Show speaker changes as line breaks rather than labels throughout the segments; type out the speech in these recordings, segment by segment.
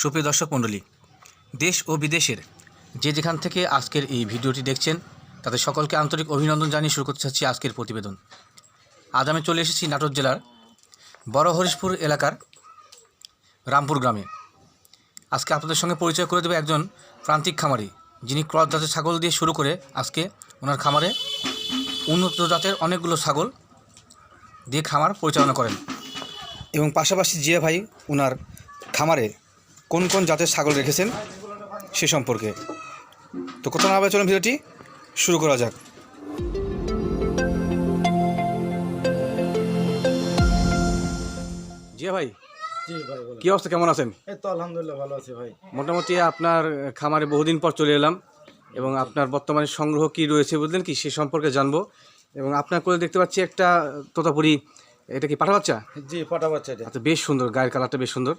সুপ্রিয় দর্শক মণ্ডলী, দেশ ও বিদেশের যে যেখান থেকে আজকের এই ভিডিওটি দেখছেন, তাদের সকলকে আন্তরিক অভিনন্দন জানিয়ে শুরু করতে চাচ্ছি আজকের প্রতিবেদন। আজ আমি চলে এসেছি নাটোর জেলার বড় হরিশপুর এলাকার রামপুর গ্রামে। আজকে আপনাদের সঙ্গে পরিচয় করে দেবে একজন প্রান্তিক খামারি, যিনি ক্রস জাতের ছাগল দিয়ে শুরু করে আজকে ওনার খামারে উন্নত জাতের অনেকগুলো ছাগল দিয়ে খামার পরিচালনা করেন। এবং পাশাপাশি জিয়া ভাই ওনার খামারে কোন কোন জাতের ছাগল রেখেছেন সে সম্পর্কে। তো কোথাও না চলুন ভিডিওটি শুরু করা যাক। জিয়া ভাই কি অবস্থা? কেমন আছেন?
এই তো আলহামদুলিল্লাহ ভালো আছি ভাই।
মোটামুটি আপনার খামারে বহুদিন পর চলে এলাম এবং আপনার বর্তমানে সংগ্রহ কি রয়েছে বুঝলেন কি সে সম্পর্কে জানব। এবং আপনার করে দেখতে পাচ্ছি একটা তোতাপুরি এটা কি পাঠা বাচ্চা?
জি পাটা বাচ্চা
আচ্ছা বেশ সুন্দর গায়ের কালারটা বেশ সুন্দর।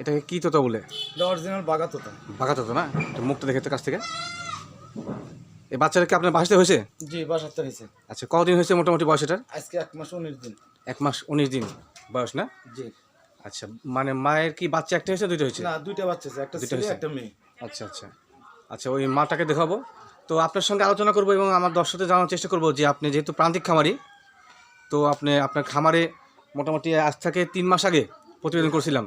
এটাকে কি তোতা বলে?
এটা অরিজিনাল বাগা তোতা।
বাঘা তোতা না? একটু মুখটা দেখে তো কাছ থেকে। এই বাচ্চাটা কি আপনার বাসাতে হয়েছে?
জি বাসাতে হয়েছে।
আচ্ছা কতদিন হয়েছে মোটামুটি বয়স এটার?
আজকে এক মাস উনিশ দিন।
এক মাস উনিশ দিন বয়স না?
জি।
আচ্ছা মানে মায়ের কি বাচ্চা একটা হয়েছে দুইটা হয়েছে?
না দুইটা বাচ্চা আছে একটা ছেলে
হয়েছে?
একটা মেয়ে।
আচ্ছা আচ্ছা। আচ্ছা ওই মাটাকে দেখাবো। তো আপনার সঙ্গে আলোচনা করব এবং আমার দর্শকদের জানার চেষ্টা করব যে আপনি যেহেতু প্রান্তিক খামারি তো আপনি আপনার খামারে মোটামুটি আজ থেকে তিন মাস আগে প্রতিবেদন করছিলাম।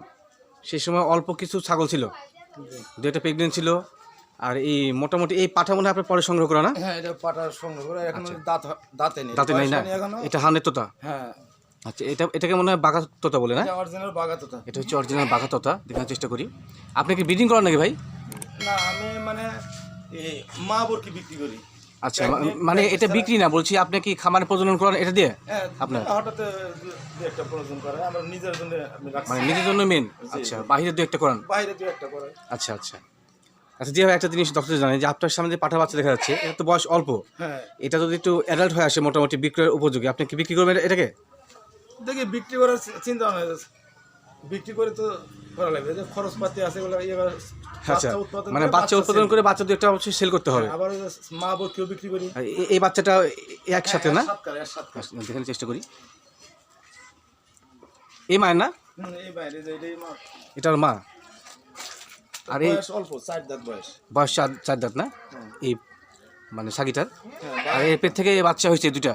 সেই সময় অল্প কিছু ছাগল ছিল। দুইটা প্রেগনেন্ট ছিল। আর এই মোটামুটি এই পাঠা মনে হয় আপনার পরে সংগ্রহ করা না?
হ্যাঁ এটা পাটা সংগ্রহ করে। এখন দাঁত দাঁতে নেই।
আচ্ছা। দাঁতে নাই না? এটা হানের তোতা?
হ্যাঁ।
আচ্ছা এটা এটাকে মনে হয় বাঘা তোতা বলে না?
এটা অরিজিনাল বাগা তোতা।
এটা হচ্ছে অরিজিনাল বাঘা তোতা দেখার চেষ্টা করি। আপনি কি ব্রিডিং করেন নাকি ভাই?
না আমি মানে মা বরকি বিক্রি করি।
আচ্ছা মানে এটা বিক্রি না বলছি আপনি কি খামারে প্রজনন করেন এটা দিয়ে?
হ্যাঁ
আপনার?
হঠাৎ দু দু একটা প্রয়োজন করে আমরা নিজের জন্য
মানে নিজের জন্য মেন আচ্ছা বাহিরে দু একটা করেন।
বাইরে দু একটা করে
আচ্ছা আচ্ছা। আচ্ছা যে একটা জিনিস ডক্টর জানেন যে আপনার সামনে যে পাঠা বাচ্চা দেখা যাচ্ছে এটা তো বয়স অল্প।
হ্যাঁ।
এটা যদি একটু অ্যাডাল্ট হয়ে আসে মোটামুটি বিক্রয়ের উপযোগী আপনি কি বিক্রি করবেন এটাকে?
দেখি বিক্রি করার চিন্তা ভাবনা। বিক্রি করে তো করা লাগবে। যে খরচপাতি আছে এগুলো
আচ্ছা মানে বাচ্চা উৎপাদন করে বাচ্চা অবশ্যই সেল করতে হবে।
হ্যাঁ, আবার মা বিক্রি করি।
এই বাচ্চাটা একসাথে না?
হ্যাঁ।
দেখানোর চেষ্টা করি। এই মায়ের না
মা।
এটার মা। আর এই
বয়স অল্প চার দাঁত বয়স।
বয়স চার চার দাঁত না?
হ্যাঁ।
এই মানে সাগিটার আর এর পেট থেকে এই বাচ্চা হয়েছে দুটা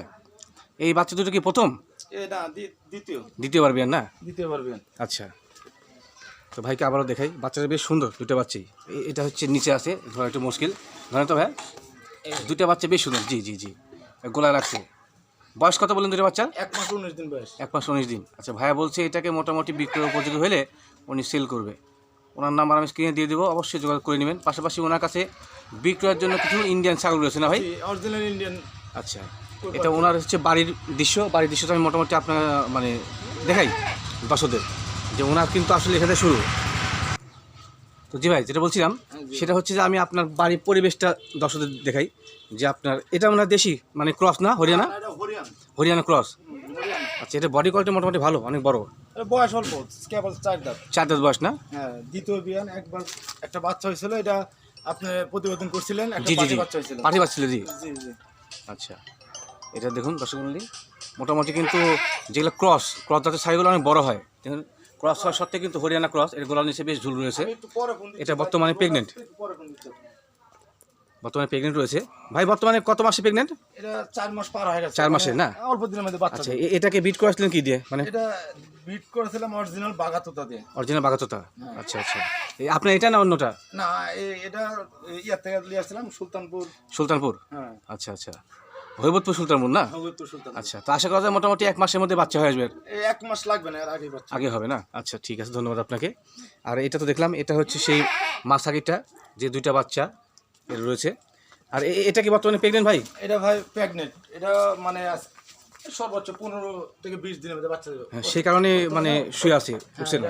এই বাচ্চা দুটো কি প্রথম?
না দ্বিতীয়।
দ্বিতীয়বার বিয়ান না?
দ্বিতীয় পারবেন
আচ্ছা। তো ভাইকে আবারও দেখাই। বাচ্চাটা বেশ সুন্দর দুটো বাচ্চাই এটা হচ্ছে নিচে আছে ধরা একটু মুশকিল। ধরেন তো ভাই দুটো বাচ্চা বেশ সুন্দর। জি জি জি। গোলায় রাখছে। বয়স কত বললেন দুটো বাচ্চার?
এক মাস উনিশ দিন বয়স।
এক মাস উনিশ দিন। আচ্ছা ভাইয়া বলছে এটাকে মোটামুটি বিক্রয় উপযোগী হলে উনি সেল করবে। ওনার নাম্বার আমি স্ক্রিনে দিয়ে দেবো অবশ্যই যোগাযোগ করে নেবেন। পাশাপাশি ওনার কাছে বিক্রয়ের জন্য কিছু ইন্ডিয়ান ছাগল রয়েছে না ভাই?
অরিজিনাল ইন্ডিয়ান
আচ্ছা। এটা ওনার হচ্ছে বাড়ির দৃশ্য। বাড়ির দৃশ্যটা আমি মোটামুটি আপনার মানে দেখাই দর্শকদের যে ওনার কিন্তু আসলে এখানে শুরু। তো জি ভাই যেটা বলছিলাম সেটা হচ্ছে যে আমি আপনার বাড়ির পরিবেশটা দর্শকদের দেখাই যে আপনার এটা ওনার দেশি মানে ক্রস না হরিয়ানা?
হরিয়ানা।
ক্রস। আচ্ছা এটা বডি কোয়ালিটি মোটামুটি ভালো অনেক বড়?
বয়স অল্প কেবল চার দাঁত।
চার দাঁত বয়স না?
হ্যাঁ দ্বিতীয় বিয়ান একবার একটা বাচ্চা হয়েছিল এটা আপনি প্রতিবেদন করছিলেন একটা
জি জি
পাটি
জি
বাচ্চা হয়েছিল
জি।
জি জি।
আচ্ছা। এটা দেখুন দর্শক মন্ডলী মোটামুটি কিন্তু যেগুলো ক্রস ক্রস জাতের সাইজগুলো অনেক বড় হয়। দেখুন ক্রস হওয়ার সত্ত্বে কিন্তু হরিয়ানা ক্রস এর গোলার নিচে বেশ ঝুল রয়েছে। এটা বর্তমানে pregnant?
একটু পরে ফোন দিচ্ছি।
বর্তমানে প্রেগনেন্ট রয়েছে। ভাই বর্তমানে কত মাসে প্রেগনেন্ট
এটা চার মাস পার হয়ে গেছে।
চার মাসের না?
মানে অল্প দিনের মধ্যে বাচ্চা
আচ্ছা এটাকে বিট করেছিলেন কি দিয়ে? মানে
এটা বিট করেছিলাম অরিজিনাল বাগাতোতা দিয়ে।
অরিজিনাল বাগাতোতা আচ্ছা আচ্ছা। এই আপনার এটা না অন্যটা?
না এটা ইয়ার থেকে নিয়ে আসছিলাম সুলতানপুর।
সুলতানপুর?
হ্যাঁ।
আচ্ছা আচ্ছা। হৈবতপুর সুলতানপুর না?
সুলতান
আচ্ছা তো আশা করা যায় মোটামুটি এক মাসের মধ্যে বাচ্চা হয়ে আসবে।
এক মাস লাগবে না আগে বাচ্চা।
আগে হবে না? আচ্ছা ঠিক আছে ধন্যবাদ আপনাকে। আর এটা তো দেখলাম এটা হচ্ছে সেই মাসাকিটা যে দুইটা বাচ্চা এর রয়েছে। আর এটা কি বর্তমানে প্রেগনেন্ট ভাই?
এটা ভাই প্রেগনেন্ট এটা মানে সর্বোচ্চ পনেরো থেকে বিশ দিনের মধ্যে বাচ্চা দেবে।
হ্যাঁ, সেই কারণে মানে শুয়ে আছে উঠছে না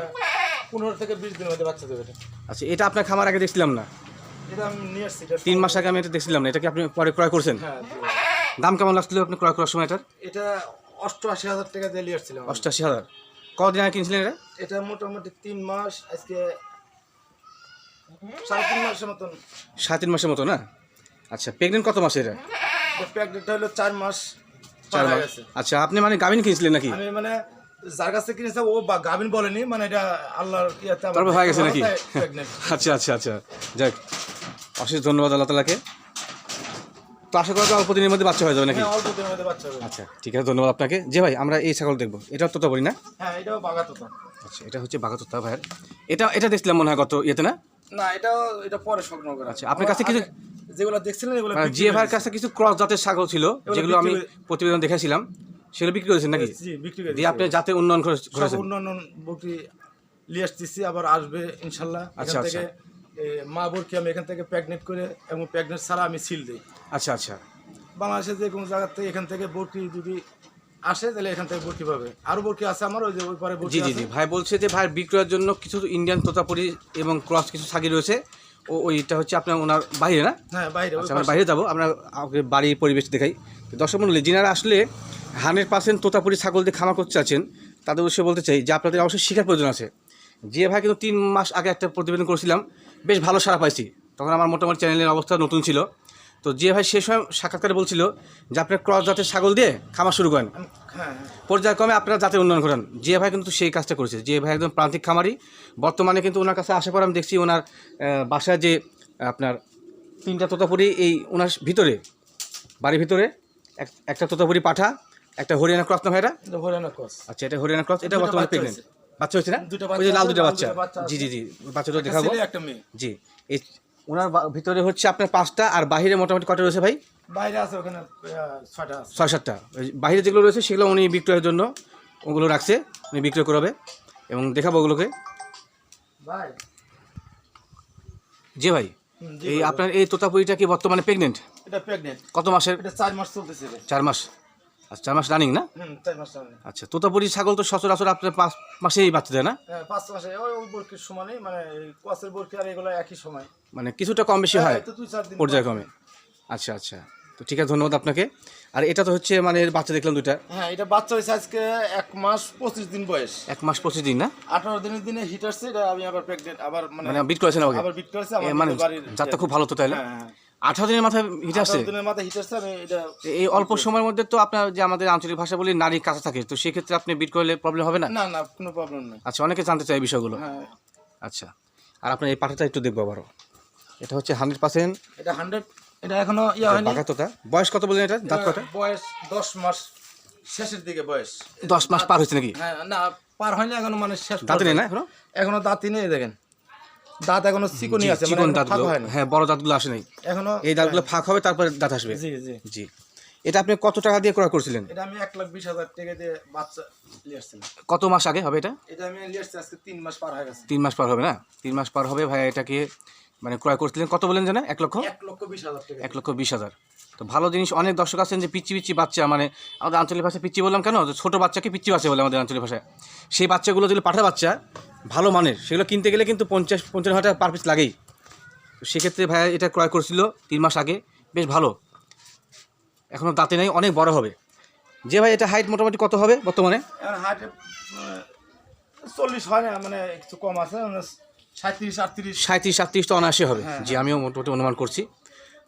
পনেরো থেকে বিশ দিনের মধ্যে বাচ্চা দেবে এটা।
আচ্ছা এটা আপনার খামার আগে দেখছিলাম না?
এটা আমি নিয়ে আসছি
তিন মাস আগে আমি এটা দেখছিলাম না এটা কি আপনি পরে ক্রয় করছেন?
হ্যাঁ
দাম কেমন লাগছিল আপনি ক্রয় করার সময় এটার?
এটা অষ্টআশি হাজার টাকা দিয়ে নিয়ে আসছিলাম। আমি।
অষ্টাশি হাজার। কদিন আগে কিনছিলেন এটা?
এটা মোটামুটি তিন মাস আজকে সাড়ে তিন মাসের মতন।
সাড়ে তিন মাসের মতো না? আচ্ছা প্রেগনেন্ট কত মাসে এটা?
প্রেগনেন্ট হলো চার মাস
চার
হয়ে
মাস।
গেছে।
আচ্ছা আপনি মানে গাভিন কিনছিলেন নাকি?
আমি মানে যার কাছ থেকে কিনেছে ও বা গাভিন বলেনি মানে এটা আল্লাহর ইয়াতে
তারপর হয়ে গেছে নাকি? আচ্ছা আচ্ছা আচ্ছা। যাক অশেষ ধন্যবাদ আল্লাহ তালাকে তো আশা করা অল্প দিনের মধ্যে বাচ্চা হয়ে যাবে নাকি?
হ্যাঁ অল্প দিনের মধ্যে বাচ্চা হবে
আচ্ছা ঠিক আছে ধন্যবাদ আপনাকে। যে ভাই আমরা এই ছাগল দেখব। এটা তো বলি না?
হ্যাঁ এটাও
আচ্ছা এটা হচ্ছে বাঘাতোত্তা ভাইয়ের। এটা এটা দেখছিলাম মনে হয় গত ইয়েতে না?
না এটাও এটা পরে সংগ্রহ করা।
আচ্ছা, আপনার কাছে কিছু-
যেগুলো দেখছিলেন এগুলো
মানে কাছে কিছু ক্রস জাতের ছাগল ছিল যেগুলো আমি প্রতিবেদন দেখেছিলাম সেগুলো বিক্রি করেছেন নাকি?
বিক্রি করে
দিয়ে আপনি জাতে উন্নয়ন করে- করেছেন।
বকরি আসতেছি আবার আসবে ইনশাল্লাহ
আচ্ছা,
এ, মা বরকি আমি এখান থেকে প্রেগনেন্ট করে এবং প্রেগনেন্ট ছাড়া আমি সিল দিই।
আচ্ছা আচ্ছা।
বাংলাদেশে যে কোনো জায়গার থেকে এখান থেকে বরকি যদি আসে তাহলে এখান থেকে বরকি পাবে। আরও বরকি আছে আমার ওই যে ওই পরে
জি জি জি। ভাই বলছে যে ভাই বিক্রয়ের জন্য কিছু ইন্ডিয়ান তোতাপুরি এবং ক্রস কিছু ছাগি রয়েছে। ও ওইটা হচ্ছে আপনার ওনার বাইরে না?
হ্যাঁ বাইরে
আচ্ছা আমরা বাইরে যাব। আমরা আমাকে বাড়ির পরিবেশ দেখাই। দর্শক মন্ডলী যিনারা আসলে হান্ড্রেড পার্সেন্ট তোতাপুরি ছাগল দিয়ে খামার করতে চাচ্ছেন তাদের অবশ্যই বলতে চাই যে আপনাদের অবশ্যই শিখার প্রয়োজন আছে। যে ভাই কিন্তু তিন মাস আগে একটা প্রতিবেদন করেছিলাম বেশ ভালো সারা পাইছি। তখন আমার মোটামুটি চ্যানেলের অবস্থা নতুন ছিল। তো যে ভাই সে সময় সাক্ষাৎকারে বলছিল যে আপনার ক্রস জাতের ছাগল দিয়ে খামার শুরু করেন।
হ্যাঁ হ্যাঁ।
পর্যায়ক্রমে আপনার জাতের উন্নয়ন করেন যে ভাই কিন্তু সেই কাজটা করেছে। যে ভাই একদম প্রান্তিক খামারি। বর্তমানে কিন্তু ওনার কাছে আসার পর আমি দেখছি ওনার বাসায় যে আপনার তিনটা তোতাপুরি এই ওনার ভিতরে বাড়ির ভিতরে এক- একটা তোতাপুরি পাঠা একটা হরিয়ানা ক্রস না ভাইরা?
হরিয়ানা ক্রস।
আচ্ছা এটা হরিয়ানা ক্রস। এটা বর্তমানে প্রেগনেন্ট। বাচ্চা হয়েছে না? ওই যে লাল দুটো বাচ্চা। জি জি জি বাচ্চাটা দেখাবো।
একটা মেয়ে।
জি এই ওনার ভিতরে হচ্ছে আপনার পাঁচটা আর বাহিরে মোটামুটি কটা রয়েছে ভাই?
বাইরে আছে ওখানে
ছয় সাতটা। বাইরে যেগুলো রয়েছে সেগুলো উনি বিক্রয়ের জন্য ওগুলো রাখছে উনি বিক্রয় করবে। এবং দেখাবো ওগুলোকে।
ভাই।
জি ভাই এই আপনার এই তোতাপুরিটা কি বর্তমানে প্রেগনেন্ট
এটা প্রেগনেন্ট
কত মাসের?
এটা চার মাস চলতেছে। রে
চার মাস। আচ্ছা চার মাস রানিং না?
চার মাস চলে
আচ্ছা তোতাপুরি ছাগল তো সচরাচর আপনার পাঁচ মাসেই বাচ্চা দেয় না?
হ্যাঁ পাঁচ মাসে ওই সমানই মানে এই কোয়াসের আর এগুলো একই সময়।
মানে কিছুটা কম বেশি হয়
হ্যাঁ,
পর্যায়ক্রমে আচ্ছা আচ্ছা। তো ঠিক আছে ধন্যবাদ আপনাকে। আর এটা তো হচ্ছে মানে বাচ্চা দেখলাম দুইটা।
হ্যাঁ এটা বাচ্চা হয়েছে আজকে এক মাস পঁচিশ দিন বয়স।
এক মাস পঁচিশ দিন না?
আঠারো দিনের দিনে হিট আসছে এটা আমি আবার প্রেগনেন্ট আবার মানে
মানে বিট করেছেন
আবার বিট করেছে
মানে যাত্রা খুব ভালো তো তাইলে
হ্যাঁ হ্যাঁ।
আঠারো দিনের মাথায় হিট আসছে?
দিনের মাথায় হিট আসছে আমি এটা
এই অল্প সময়ের মধ্যে তো আপনার যে আমাদের আঞ্চলিক ভাষা বলি নারী কাছে থাকে তো সেক্ষেত্রে আপনি বিট করলে প্রবলেম হবে না?
না না কোনো প্রবলেম নেই।
আচ্ছা অনেকে জানতে চায় এই বিষয়গুলো।
হ্যাঁ।
আচ্ছা আর আপনার এই পাঠাটা একটু দেখব আবারও। এটা হচ্ছে হান্ড্রেড পার্সেন্ট
এটা হান্ড্রেড এটা এখনও ইয়ে হয়নি?
বয়স কত বললেন এটা? দাঁত কটা
বয়স দশ মাস শেষের দিকে বয়স।
দশ মাস পার হয়েছে নাকি?
হ্যাঁ না পার হয়নি এখনও মানে শেষ
দাঁতে নেই। না এখনও?
এখনও দাঁতই নেই দেখেন। দাঁত এখনও আছে মানে
চিকন দাঁতগুলো। হ্যাঁ বড় দাঁতগুলো আসে নাই
এখনও
এই দাঁতগুলো ফাঁক হবে তারপরে দাঁত আসবে।
জি জি
জি। এটা আপনি কত টাকা দিয়ে ক্রয় করছিলেন?
এটা আমি এক লাখ বিশ হাজার টাকা দিয়ে বাচ্চা নিয়ে আসছিলাম।
কত মাস আগে হবে এটা?
এটা আমি নিয়ে আসছি আজকে তিন মাস পার হয়ে গেছে।
তিন মাস পার হবে না? তিন মাস পার হবে ভাই এটাকে মানে ক্রয় করছিলেন। কত বলেন জানা এক লক্ষ?
এক লক্ষ বিশ হাজার টাকা।
এক লক্ষ বিশ হাজার। তো ভালো জিনিস অনেক দর্শক আছেন যে পিচ্ছি পিচ্ছি বাচ্চা মানে আমাদের আঞ্চলিক ভাষায় পিচ্ছি বললাম কেন? ছোটো বাচ্চাকে পিচ্ছি বাচ্চা বলে আমাদের আঞ্চলিক ভাষায়। সেই বাচ্চাগুলো যদি পাঠা বাচ্চা ভালো মানের। সেগুলো কিনতে গেলে কিন্তু পঞ্চাশ পঞ্চাশ হাজার টাকা পার পিস লাগেই। তো সেক্ষেত্রে ভাই এটা ক্রয় করছিল তিন মাস আগে। বেশ ভালো। এখনও দাঁতে নেই অনেক বড় হবে। যে ভাই এটা হাইট মোটামুটি কত হবে বর্তমানে?
হাটে চল্লিশ হয় না মানে একটু কম আছে মানে সাঁত্রিশ আটত্রিশ।
সাঁত্রিশ সাতত্রিশ তো অনায়াসে হবে।
হ্যাঁ,
জি আমিও মোটামুটি অনুমান করছি।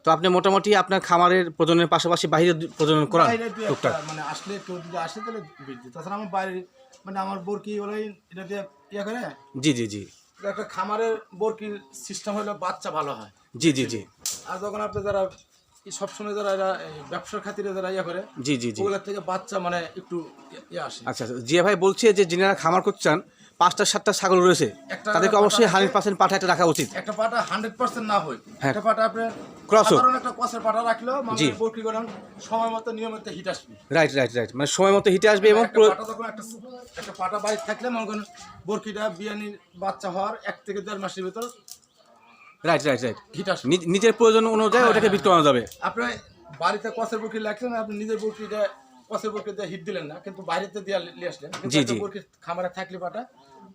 তো আপনি মোটামুটি আপনার খামারের প্রজননের পাশাপাশি বাইরে প্রজনন করান? টুকটাক।
মানে আসলে কেউ যদি আসে তাহলে তাছাড়া আমার বাইরে মানে আমার বরকি ওলাই এটা দিয়ে ইয়ে করে।
জি জি জি।
একটা খামারের বরকির সিস্টেম হলো বাচ্চা ভালো হয়।
জি জি জি।
আর যখন আপনি যারা সবসময় যারা এরা ব্যবসার খাতিরে যারা ইয়ে করে
জি জি জি।
ওগুলোর থেকে বাচ্চা মানে একটু ইয়ে আসে।
আচ্ছা আচ্ছা। জিয়া ভাই বলছে যে যিনারা খামার করতে চান পাঁচটা সাতটা ছাগল রয়েছে। তাদেরকে অবশ্যই হান্ড্রেড পার্সেন্ট পাঠা একটা রাখা উচিত।
একটা পাটা হান্ড্রেড পার্সেন্ট না হয়।
হ্যাঁ।
একটা পাটা আপনার
হোক।
একটা কষের পাটা রাখলেও মানে
জি।
বরকি করেন সময় মতো নিয়মিত হিট আসবে।
রাইট রাইট রাইট মানে সময় মতো হিটে আসবে এবং
একটা পাটা বাইরে থাকলে মনে করেন বরকিটা বিয়ানির বাচ্চা হওয়ার এক থেকে দেড় মাসের ভিতর
রাইট রাইট রাইট
হিট আসবে।
নিজের প্রয়োজন অনুযায়ী ওটাকে বিট করানো যাবে।
আপনি বাড়িতে কষের বরকি রাখলেন আপনি নিজের বরকিটা বরকি দিয়ে হিট দিলেন না কিন্তু বাইরেতে দিয়ে নিয়ে আসলেন।
জি, জি।
বরকি খামারে থাকলে পাটা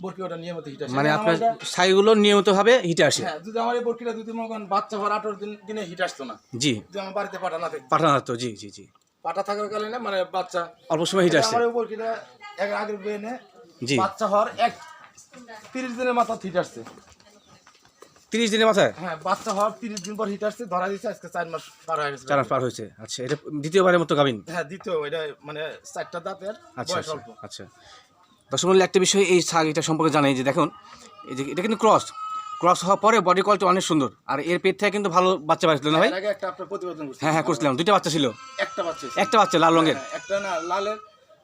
বরকি ওটা নিয়মিত হিট আসে।
মানে আপনার ছাইগুলো নিয়মিতভাবে হিটে আসে।
হ্যাঁ যদি আমার এই বরকিটা যদি মনে করেন বাচ্চা হওয়ার আঠারো দিন দিনে হিট আসতো না
জি।
যদি আমার বাড়িতে পাটা না থাকতো।
পাঠানো তো জি জি জি।
পাটা থাকার কারণে মানে বাচ্চা
অল্প সময় হিটে আসে।
আমার উপর কিনা এক আগের বেনে
জি।
বাচ্চা হওয়ার এক তিরিশ দিনের মাথা হিট আসছে।
তিরিশ দিনের মাথায়
হ্যাঁ বাচ্চা হওয়ার তিরিশ দিন পর হিট আসছে ধরা দিচ্ছে আজকে চার মাস পার হয়ে গেছে
চার মাস পার হয়েছে। আচ্ছা এটা দ্বিতীয়বারের মতো গাবিন
হ্যাঁ দ্বিতীয় এটা মানে চারটা দাঁতের
আচ্ছা আচ্ছা আচ্ছা। দর্শক মূল্য একটা বিষয় এই এটা সম্পর্কে জানাই যে দেখুন এই যে এটা কিন্তু ক্রস। ক্রস হওয়ার পরে বডি কোয়ালিটি অনেক সুন্দর। আর এর পেট থেকে কিন্তু ভালো বাচ্চা পাইছিল না ভাই?
আগে একটা আপনার প্রতিবেদন করছি
হ্যাঁ হ্যাঁ করছিলাম। দুইটা বাচ্চা ছিল।
একটা বাচ্চা ছিল।
একটা বাচ্চা লাল রঙের।
হ্যাঁ, একটা না লালের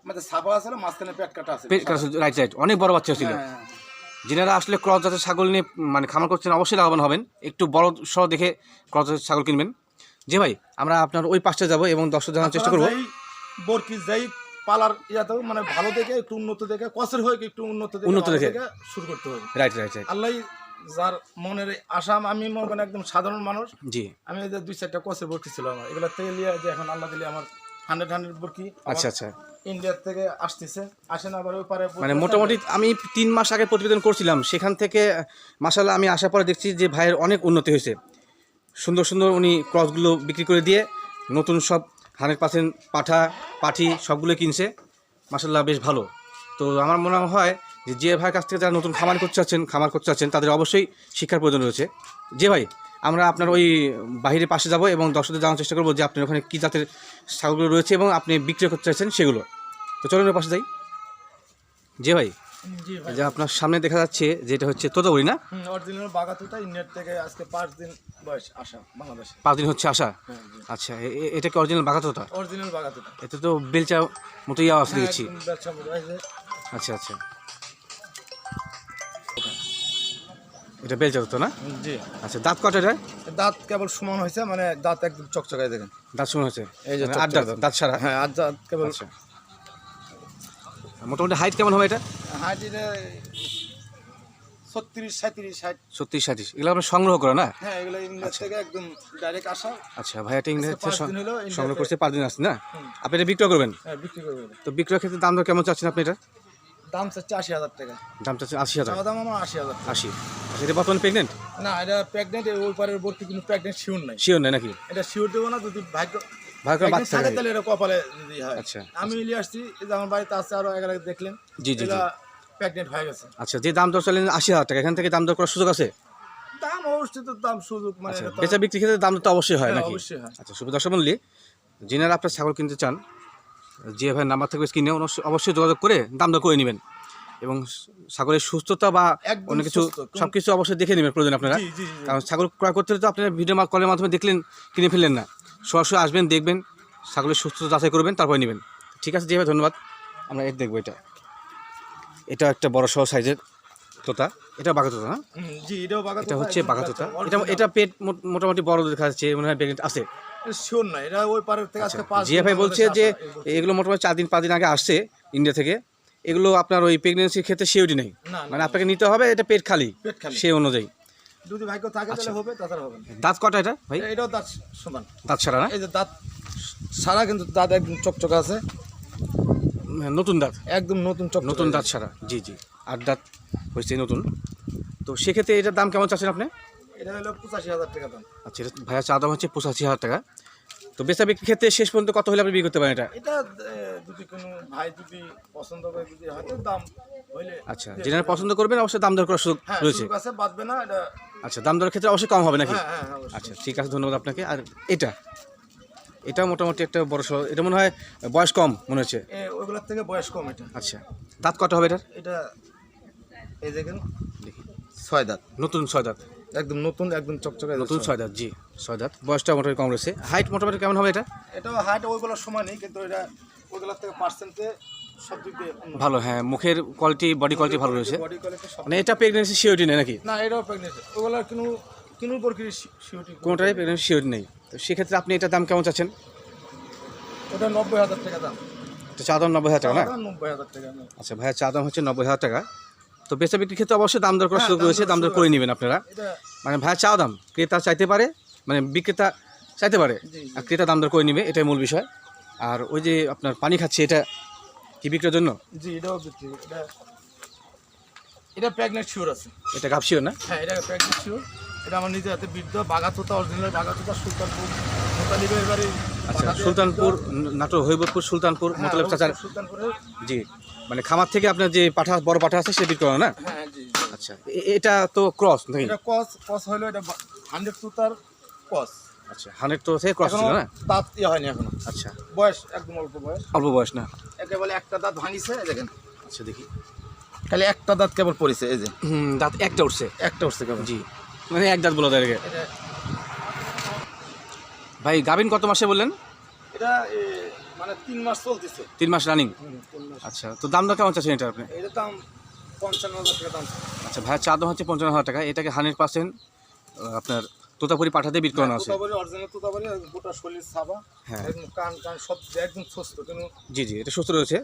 মধ্যে ছাপা আছে মাঝখানে পেট কাটা আছে।
পেট রাইট রাইট অনেক বড় বাচ্চা ছিল।
হ্যাঁ, হ্যাঁ।
যিনারা আসলে ক্রস জাতের ছাগল নিয়ে মানে খামার করছেন অবশ্যই লাভবান হবেন। একটু বড় সহ দেখে ক্রস জাতের ছাগল কিনবেন। যে ভাই আমরা আপনার ওই পাশটা যাব এবং দর্শক জানার চেষ্টা করব।
যেই পালার মানে ভালো দেখে একটু উন্নত দেখে কসের হয়ে একটু উন্নত দেখে
উন্নত দেখে।
শুরু করতে হবে।
Right right right.
আল্লাহ যার মনের আশা আমি মনে করেন একদম সাধারণ মানুষ।
জি।
আমি দুই চারটা কসের বরকি ছিল আমার। এগুলো নিয়ে যে এখন আল্লাহ দিলে আমার হান্ড্রেড হান্ড্রেড বরকি
আচ্ছা আচ্ছা।
ইন্ডিয়ার থেকে আসতেছে। আসেন আবার ওই পারে
মানে মোটামুটি আমি তিন মাস আগে প্রতিবেদন করছিলাম। সেখান থেকে মাসাল্লাহ আমি আসার পরে দেখছি যে ভাইয়ের অনেক উন্নতি হয়েছে। সুন্দর সুন্দর উনি ক্রসগুলো বিক্রি করে দিয়ে নতুন সব হান্ড্রেড পার্সেন্ট পাঠা পাঠি সবগুলো কিনছে। মাসাল্লাহ বেশ ভালো। তো আমার মনে হয় যে যে ভাইয়ের কাছ থেকে যারা নতুন খামার করতে চাচ্ছেন খামার করতে চাচ্ছেন তাদের অবশ্যই শিক্ষার প্রয়োজন রয়েছে। যে ভাই আমরা আপনার ওই বাহিরের পাশে যাব এবং দর্শকদের জানার চেষ্টা করব যে আপনার ওখানে কী জাতের ছাগলগুলো রয়েছে এবং আপনি বিক্রি করতে চাইছেন সেগুলো। তো চলুন পাশে যাই।
জি ভাই।
যে আপনার সামনে দেখা যাচ্ছে যে এটা হচ্ছে তোতাবড়ি না?
অরিজিনাল বাগাতুটা ইন্ডিয়ার থেকে আজকে পাঁচ দিন বয়স আসা বাংলাদেশে।
পাঁচ দিন হচ্ছে আসা?
হ্যাঁ
আচ্ছা এটা কি অরিজিনাল বাঘাতোতা
অরিজিনাল বাগাতুটা।
এতে তো বেলচা
হ্যাঁ, মতো। এই যে
আচ্ছা আচ্ছা। এটা বেলচা তো না?
জি।
আচ্ছা দাঁত কটা এটা
দাঁত কেবল সমান হয়েছে মানে দাঁত একদম চকচকায় দেখেন।
দাঁত শুনে হচ্ছে
এই যে
মানে আট দাঁত দাঁত সারা
হ্যাঁ আট দাঁত কেবল
আচ্ছা। মোটামুটি হাইট কেমন হবে এটা?
হাইট এটা ছত্রিশ সাঁত্রিশ ষাট
সত্যি সাঁত্রিশ। এগুলো আপনি সংগ্রহ করে না?
হ্যাঁ এগুলো ইংল্যান্ড থেকে একদম ডাইরেক্ট আসা।
আচ্ছা ভাই এটা
হলো ইন্ডিয়াতে।
সংগ্রহ করছে পাঁচ দিন আসছে না? আপনি এটা বিক্রয় করবেন?
হ্যাঁ বিক্রি করবে। এটা।
তো বিক্রয় ক্ষেত্রে দাম দর কেমন চাচ্ছেন আপনি এটা?
দাম চাচ্ছে আশি হাজার টাকা।
দাম চাচ্ছেন আশি হাজার।
দাম আমার আশি হাজার
আশি। আচ্ছা এটা বর্তমানে প্রেগনেন্ট
না এটা প্রেগনেন্ট ওই পারের ভর্তি কিন্তু প্রেগনেন্ট শিওর নাই।
শিওর নেই নাকি?
এটা শিওর দেবো না যদি ভাগ্য
বাচ্চা
থাকে তাহলে এটা কপালে যদি হয়।
আচ্ছা,
আমি নিয়ে আসছি এই যে আমার বাড়িতে আছে আরও দেখলেন।
জি।
প্রেগনেন্ট হয়ে গেছে।
আচ্ছা যে দাম দর চলেন আশি হাজার টাকা এখান থেকে দাম দর করার সুযোগ আছে?
দাম অবশ্যই তো দাম সুযোগ মানে
আচ্ছা
এটা
বেচা বিক্রি ক্ষেত্রে দাম তো অবশ্যই হয়
হ্যাঁ,
নাকি?
অবশ্যই হয়।
আচ্ছা যিনারা আপনার ছাগল কিনতে চান যে ভাই নাম্বার থাকবে স্ক্রিনে অবশ্যই যোগাযোগ করে দাম দর করে নেবেন। এবং ছাগলের সুস্থতা বা অন্য কিছু সব কিছু অবশ্যই দেখে নেবেন প্রয়োজন আপনারা। কারণ ছাগল ক্রয় করতে হলে তো আপনারা ভিডিও কলের মাধ্যমে দেখলেন কিনে ফেললেন না। সরাসরি আসবেন দেখবেন ছাগলের সুস্থতা যাচাই করবেন তারপরে নেবেন। ঠিক আছে ভাই ধন্যবাদ। আমরা এর দেখব এটা। এটা একটা বড় সহ সাইজের তোতা। এটা বাঘা তোতা না?
জি এটাও বাগাত
এটা হচ্ছে বাঘা তোতা। এটা এটা পেট মোট- মোটামুটি বড় দেখা যাচ্ছে মনে হয় আছে।
শিওর না এটা ওই পারের থেকে আজকে পাঁচ
জিয়া
দিন
বলছে যে এগুলো মোটামুটি চার দিন পাঁচ দিন আগে আসছে ইন্ডিয়া থেকে। এগুলো আপনার ওই প্রেগনেন্সির ক্ষেত্রে সিওরিটি নেই। মানে আপনাকে নিতে হবে এটা পেট খালি।
পেট খালি।
অনুযায়ী।
যদি ভাগ্য থাকে
আচ্ছা।
তাহলে হবে তাছাড়া হবে
দাঁত কটা এটা ভাই?
এটাও দাঁত সমান।
দাঁত ছাড়া না?
এই যে দাঁত সারা কিন্তু দাঁত একদম চকচক আছে।
নতুন দাঁত।
একদম নতুন চক
নতুন দাঁত ছাড়া। জি জি। আট দাঁত হয়েছে নতুন। তো সেক্ষেত্রে এটার দাম কেমন চাচ্ছেন আপনি?
এটা হলো পঁচাশি হাজার টাকা দাম।
আচ্ছা এটা ভাইয়া চা দাম হচ্ছে পঁচাশি হাজার টাকা। তো বেচা বিক্রির ক্ষেত্রে শেষ পর্যন্ত কত হলে আপনি বিক্রি করতে পারেন এটা?
এটা যদি কোনো ভাই যদি পছন্দ করে যদি হয়তো দাম হইলে
আচ্ছা যেটা পছন্দ করবেন অবশ্যই দাম দর করার সুযোগ
হ্যাঁ
রয়েছে।
না এটা
আচ্ছা দাম দরের ক্ষেত্রে অবশ্যই কম হবে নাকি?
হ্যাঁ হ্যাঁ।
আচ্ছা ঠিক আছে ধন্যবাদ আপনাকে। আর এটা এটা মোটামুটি একটা বড় সড় এটা মনে হয় বয়স কম মনে হচ্ছে?
ওইগুলোর থেকে বয়স কম এটা।
আচ্ছা দাঁত কটা হবে এটার?
এটা এই দেখেন
দেখি।
ছয় দাঁত।
নতুন ছয় দাঁত।
একদম নতুন একদম চকচকে
নতুন ছয়। দাঁত জি ছয় দাঁত। বয়সটা মোটামুটি কম রয়েছে হাইট মোটামুটি কেমন হবে এটা?
এটাও হাইট ওইগুলোর সময় নেই কিন্তু এটা ওইগুলোর থেকে পার্সেন্টে
ভালো হ্যাঁ মুখের কোয়ালিটি বডি কোয়ালিটি ভালো রয়েছে। মানে এটা প্রেগনেন্সি সিওরিটি নেই নাকি?
না এটাও প্রেগনেন্সি ওগুলোর কোনো কোনো প্রক্রিয়া সিউটি
কোনোটাই প্রেগনেন্সি সিওরিটি নেই। তো সেক্ষেত্রে আপনি এটার দাম কেমন চাচ্ছেন?
ওটা নব্বই হাজার টাকা দাম।
এটা চা নব্বই হাজার টাকা না?
নব্বই হাজার টাকা
আচ্ছা ভাইয়া চাদর হচ্ছে নব্বই হাজার টাকা। তো বেচা বিক্রির ক্ষেত্রে অবশ্যই দাম দর করার
হ্যাঁ,
সুযোগ রয়েছে দাম দর করে। নেবেন আপনারা। মানে ভাইয়া চা দাম ক্রেতা চাইতে পারে মানে বিক্রেতা চাইতে পারে। আর ক্রেতা দাম দর করে নিবে এটাই মূল বিষয়। আর ওই যে আপনার পানি খাচ্ছে এটা কি বিক্রির জন্য?
জি এটাও বিক্রি এটা এটা প্রেগনেন্ট শিওর আছে।
এটা গাপসিও না?
হ্যাঁ এটা প্রেগনেন্ট শিওর এটা আমার নিজের হাতে বৃদ্ধ বাগাতোতা অরিজিনাল বাগাতোতা সুলতানপুর মোতালিবের বাড়ি
আচ্ছা সুলতানপুর নাটোর হৈবতপুর সুলতানপুর
হ্যাঁ,
মোতালেব চাচার জি মানে খামার থেকে আপনার যে পাঠা বড় পাঠা আছে সেটা করে না?
হ্যাঁ জি
আচ্ছা এটা তো ক্রস নাকি?
এটা কস কস হলো এটা হান্ড্রেড তুতার কস
আচ্ছা হান্ড্রেড তো থেকে ক্রস ছিল না?
দাঁত ইয়ে হয়নি এখনও।
আচ্ছা।
বয়স একদম অল্প বয়স।
অল্প বয়স না?
একেবারে একটা দাঁত ভাঙিছে দেখেন।
আচ্ছা দেখি।
খালি একটা দাঁত কেবল পড়েছে এই যে।
দাঁত একটা উঠছে।
একটা উঠছে কেবল।
জি মানে এক দাঁত বলা যায়। ভাই গাভিন কত মাসে বললেন?
এটা মানে তিন মাস চলতেছে।
তিন মাস রানিং আচ্ছা তো দাম দর কেমন চাচ্ছেন এটা আপনি?
এটা দাম পঞ্চান্ন হাজার টাকা দাম
আচ্ছা ভাইয়ের চা দাম হচ্ছে পঞ্চান্ন হাজার টাকা। এটাকে হান্ড্রেড পার্সেন্ট আপনার তোতাপুরি পাঠাতে বিট করানো আছে।
তোতাবাড়ি অরিজিনাল গোটা শরীর
হ্যাঁ।
একদম কান কান সব একদম সুস্থ কিন্তু
জি জি এটা সুস্থ রয়েছে।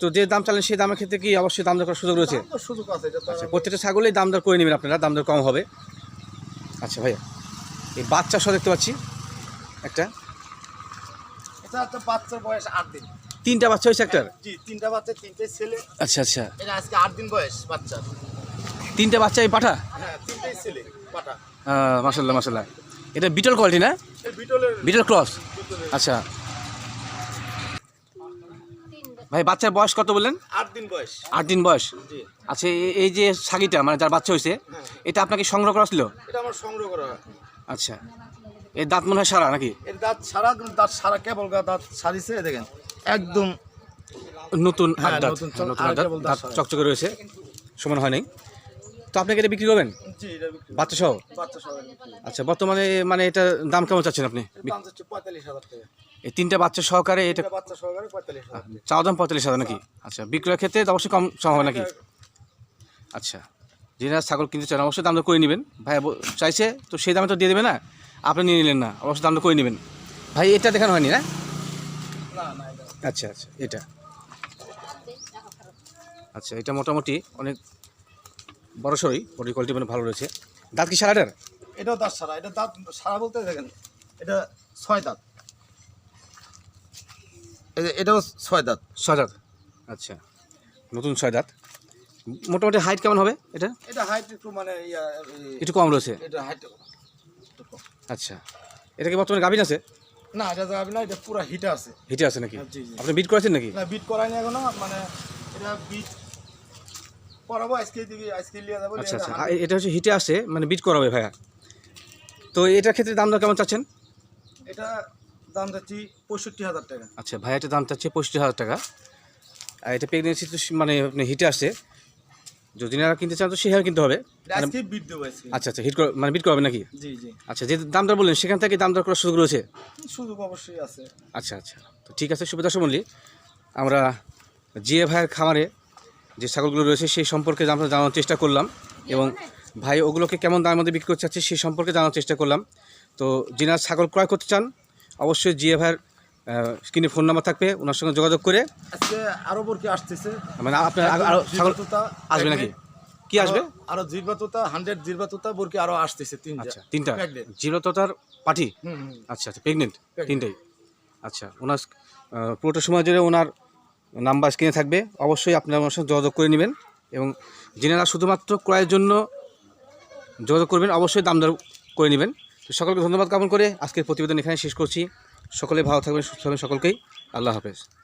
তো যে দাম চালেন সেই দামের ক্ষেত্রে কি অবশ্যই দাম দর করার সুযোগ রয়েছে?
দাম সুযোগ আছে
আচ্ছা প্রত্যেকটা ছাগলেই দাম দর করে নেবেন আপনারা দাম দর কম হবে। আচ্ছা ভাইয়া এই বাচ্চা সহ দেখতে পাচ্ছি। একটা?
এটা একটা বাচ্চার বয়স আট দিন।
তিনটা বাচ্চা হয়েছে একটার?
জি তিনটা বাচ্চা তিনটে ছেলে।
আচ্ছা আচ্ছা।
এটা আজকে আট দিন বয়স বাচ্চা।
তিনটা বাচ্চা এই পাঠা?
হ্যাঁ তিনটেই ছেলে পাটা
মাসাল্লাহ মাসাল্লাহ এটা বিটল কোয়ালিটি না?
বিটলের
বিটল ক্রস আচ্ছা। ভাই বাচ্চার বয়স কত বললেন?
আট দিন বয়স।
আট দিন বয়স?
জি।
আচ্ছা এই যে ছাগিটা মানে যার বাচ্চা হয়েছে
হ্যাঁ।
এটা আপনাকে সংগ্রহ করা ছিল?
এটা আমার সংগ্রহ করা
আচ্ছা। এর দাঁত মনে হয় সারা নাকি?
এর দাঁত সারা দাঁত সারা কেবল দাঁত সারিছে দেখেন। একদম
নতুন
হ্যাঁ,
হাত দাঁত
নতুন
হ্যাঁ, দাঁত।
দাঁত
চকচকে রয়েছে সমান হয় নাই। তো আপনাকে এটা বিক্রি করবেন?
জি এটা বিক্রি
বাচ্চা সহ আচ্ছা বর্তমানে মানে এটা দাম কেমন চাচ্ছেন আপনি? এই তিনটা বাচ্চা সহকারে এটা চাওয়া দাম পঁয়তাল্লিশ হাজার নাকি? আচ্ছা বিক্রয়ের ক্ষেত্রে অবশ্যই কম সম হবে নাকি? আচ্ছা যিনি ছাগল কিনতে চান অবশ্যই দাম করে নেবেন। ভাই চাইছে তো সেই দামে তো দিয়ে দেবে না? আপনি নিয়ে নিলেন না অবশ্যই দাম দর করে নেবেন? ভাই এটা দেখানো হয়নি না? আচ্ছা আচ্ছা এটা। আচ্ছা এটা মোটামুটি অনেক বড় সরই বডি কোয়ালিটি মানে ভালো রয়েছে। দাঁত কি সারাটার
এটাও দাঁত সারা এটা দাঁত সারা বলতে দেখেন এটা ছয় দাঁত। এটাও ছয় দাঁত।
ছয় দাঁত। আচ্ছা নতুন ছয় দাঁত। মোটামুটি হাইট কেমন হবে এটা?
এটা হাইট একটু মানে
একটু কম রয়েছে।
এটা হাইট
আচ্ছা। এটা কি বর্তমানে গাভিন আছে?
না এটা যাবে না এটা পুরো হিটে আছে।
হিটে আছে নাকি?
হ্যাঁ।
আপনি বিট করেছেন নাকি?
না বিট করায়নি এখনও মানে এটা বিট করাবো আজকে দিকে আজকে লিয়ে যাব
আচ্ছা আচ্ছা। এটা হচ্ছে হিটে আছে মানে বিট করাবে ভাইয়া। তো এটার ক্ষেত্রে দাম দর কেমন চাচ্ছেন?
এটা দাম চাচ্ছি পঁয়ষট্টি হাজার টাকা।
আচ্ছা ভাইয়া এটা দাম চাচ্ছে পঁয়ষট্টি হাজার টাকা। আর এটা প্রেগনেন্সি তো মানে আপনি হিটে আসছে যদি না কিনতে চান তো সেভাবে কিনতে হবে।
আজকে
আচ্ছা আচ্ছা হিট মানে বিট করাবে নাকি?
জি জি।
আচ্ছা যে দাম দর বললেন সেখান থেকে দাম দর করার সুযোগ রয়েছে?
সুযোগ অবশ্যই আছে।
আচ্ছা আচ্ছা। তো ঠিক আছে সুবিধা মল্লি আমরা জিএ ভাইয়ের খামারে যে ছাগলগুলো রয়েছে সেই সম্পর্কে আমরা জানানোর চেষ্টা করলাম এবং ভাই ওগুলোকে কেমন দামের মধ্যে বিক্রি করতে চাচ্ছে সেই সম্পর্কে জানার চেষ্টা করলাম। তো যিনার ছাগল ক্রয় করতে চান অবশ্যই জিএ ভাইয়ের স্ক্রিনে ফোন নাম্বার থাকবে ওনার সঙ্গে যোগাযোগ করে।
আজকে আরও বরকি আসতেছে।
মানে আপনার আরো- আরও ছাগল আসবে নাকি? কি আসবে?
আরও জিরবাতুতা হান্ড্রেড জিরবাতুতা বরকি আরও আসতেছে তিন
আচ্ছা তিনটা।
হুম হুম
আচ্ছা আচ্ছা প্রেগনেন্ট। তিনটাই। আচ্ছা ওনার পুরোটা সময় জুড়ে ওনার নাম্বার স্ক্রিনে থাকবে। অবশ্যই আপনারা ওনার সঙ্গে যোগাযোগ করে নেবেন এবং জেনারা শুধুমাত্র ক্রয়ের জন্য যোগাযোগ করবেন অবশ্যই দাম দর করে নেবেন। তো সকলকে ধন্যবাদ জ্ঞাপন করে আজকের প্রতিবেদন এখানে শেষ করছি। সকলে ভালো থাকবেন সুস্থ থাকবেন সকলকেই। আল্লাহ হাফেজ।